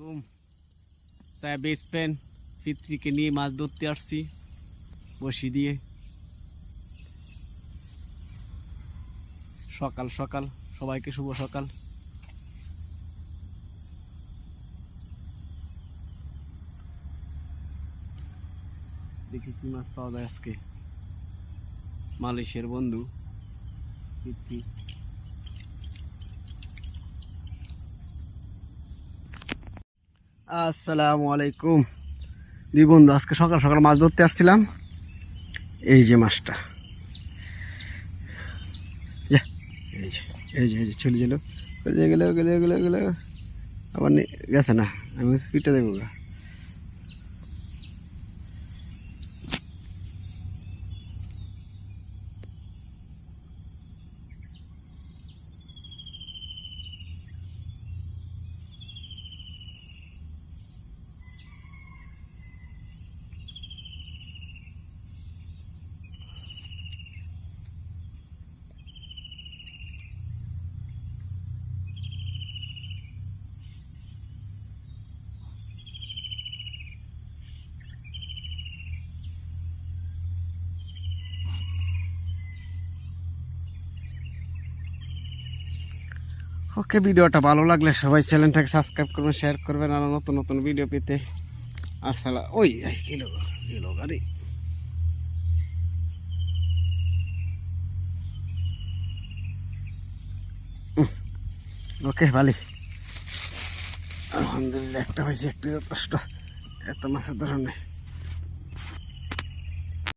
আলাইকুম। তাই best friend পিতৃকে নিয়ে মাছ ধরতে আসছি, বসি দিয়ে। সকাল সকাল, সবাইকে শুভ সকাল। দেখি কি মাছ পাওয়া যায় আজকে। মালয়েশিয়ার বন্ধু পিতৃ আসসালামু আলাইকুম। দুই বন্ধু আজকে সকাল সকাল মাছ ধরতে আসছিলাম। এই যে মাছটা। যা, এই যে এই যে এই যে চলে গেল। চলে গেল গেলে গেলে গেলে। আবার গেছে না। আমি স্পিডটা দেবো গা। ওকে, ভিডিওটা ভালো লাগলে সবাই চ্যানেলটাকে সাবস্ক্রাইব করবেন শেয়ার করবেন, আর নতুন নতুন ভিডিও পেতে। আর সালা ওই গাড়ি ওকে ভালি আলহামদুলিল্লাহ, একটা হয়েছে, একটু যথেষ্ট এত মাছের ধরনের